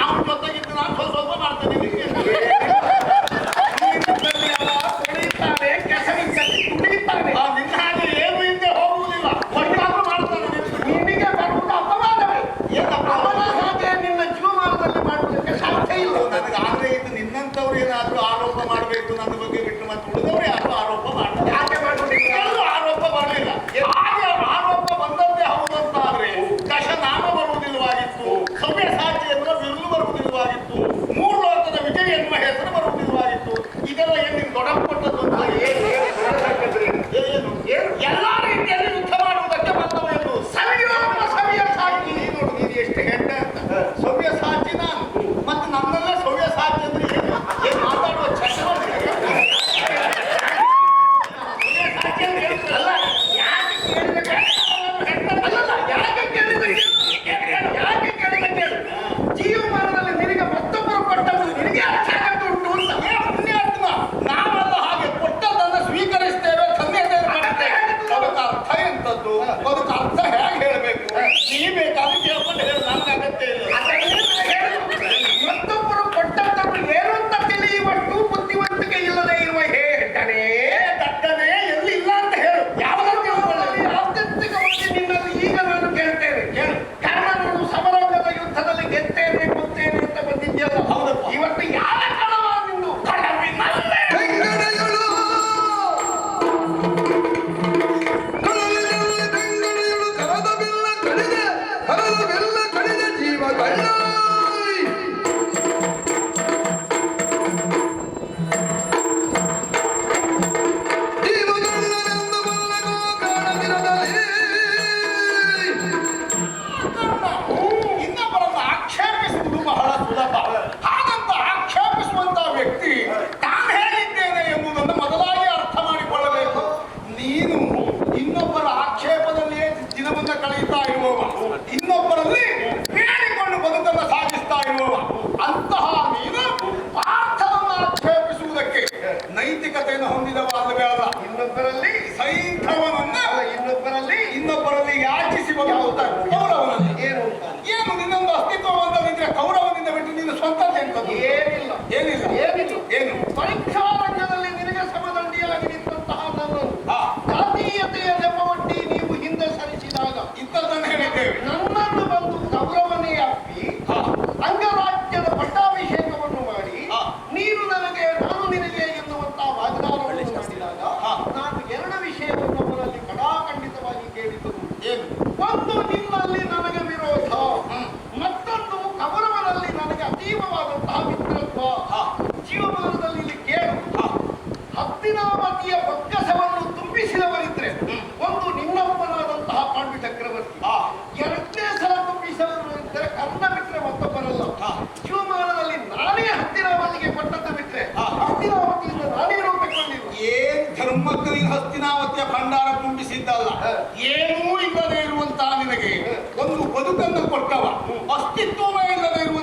out. ಮೊಮ್ಮಕ್ಕಳಿಗೆ ಹಸ್ತಿನಾವತಿಯ ಭಂಡಾರ ತುಂಬಿಸಿದ್ದಲ್ಲ. ಏನೂ ಇಲ್ಲದೆ ಇರುವಂತಹ ನಿನಗೆ. ಒಂದು ಬದುಕನ್ನು ಕೊಟ್ಟವ. ಅಸ್ತಿತ್ವವೇ ಇಲ್ಲದೆ ಇರುವ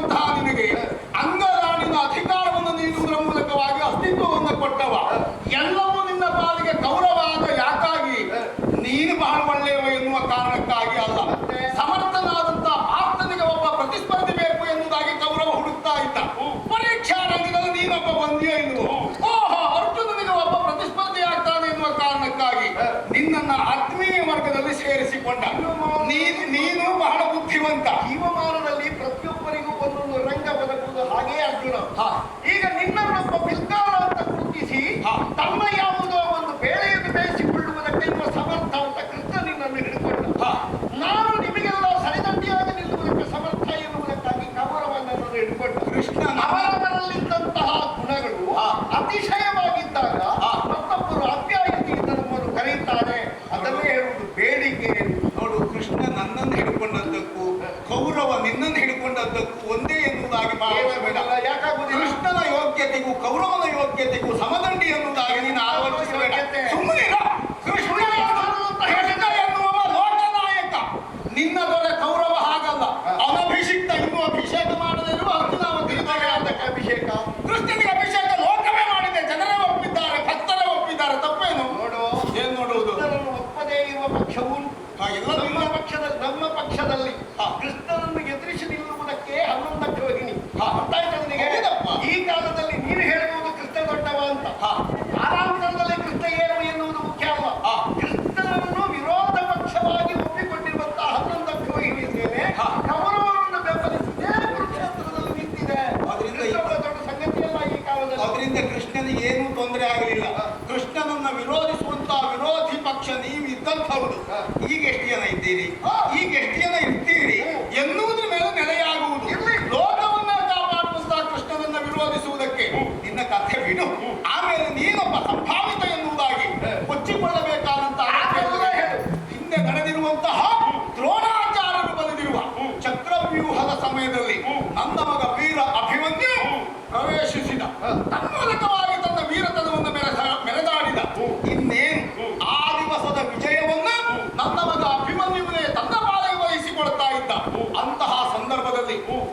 怎么要不 ನಮ್ಮ ಪಕ್ಷದಲ್ಲಿ ನಮ್ಮ ಪಕ್ಷದಲ್ಲಿ ಕೃಷ್ಣನನ್ನು ಎದುರಿಸಲಿಲ್ಲ ಹೌದು ಈಗ ಎಷ್ಟು ಜನ ಇದ್ದೀರಿ ಈಗ ಎಷ್ಟು ಜನ ಇರ್ತೀರಿ ಎನ್ನುವುದು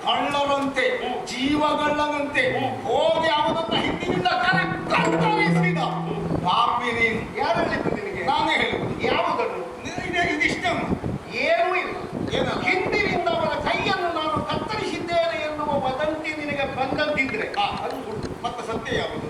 ಕಳ್ಳರಂತೆ ಜೀವಗಳ್ಳನಂತೆ ಹೋಗಿ ಯಾವುದನ್ನ ಹಿಂದಿನಿಂದ ಕತ್ತರಿಸಿದ ಪಾಪಿ ನೀನು ಯಾರಲ್ಲಿ ನಿನಗೆ? ನಾನೇ ಹೇಳುವುದು ಯಾವುದನ್ನು ಇದಿಷ್ಟ ಏನೂ ಇಲ್ಲ. ಏನಲ್ಲ? ಹಿಂದಿನಿಂದ ಅವರ ಕೈಯನ್ನು ನಾನು ಕತ್ತರಿಸಿದ್ದೇನೆ ಎನ್ನುವ ವದಂತಿ ನಿನಗೆ ಬಂದದ್ದಿದ್ರೆ ಅದು ಮತ್ತೆ ಸತ್ಯ ಯಾವುದು?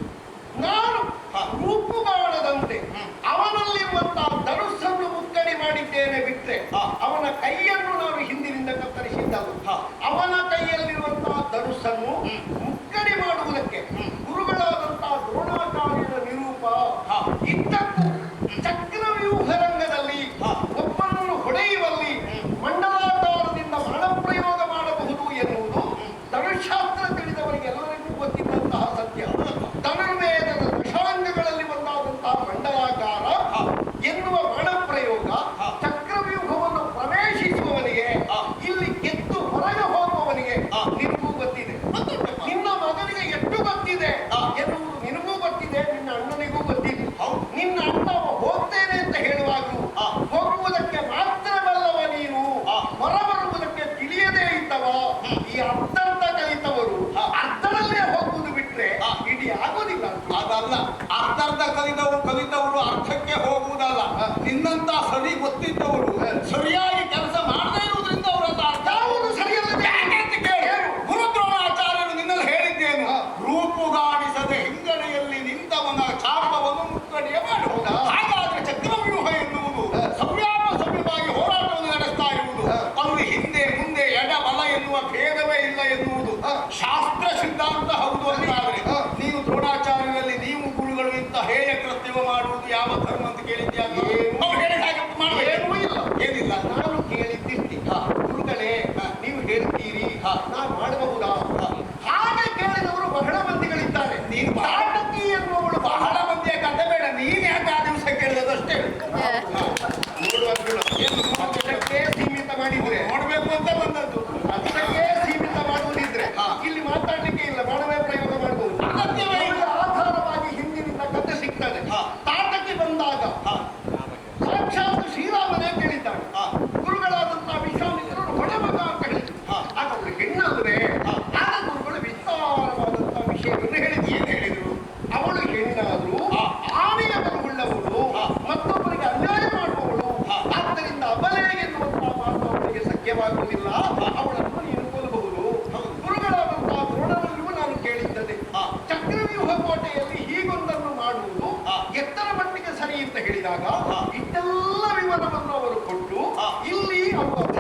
ಅರ್ಥಕ್ಕೆ ಹೋಗುವುದಲ್ಲ. ನಿನ್ನಂತ ಸರಿ ಗೊತ್ತಿದ್ದವರು ಸರಿಯಾದ ಯಾವ ಧರ್ಮ ಅಂತ ಕೇಳಿದ್ಯಾ? Bravo!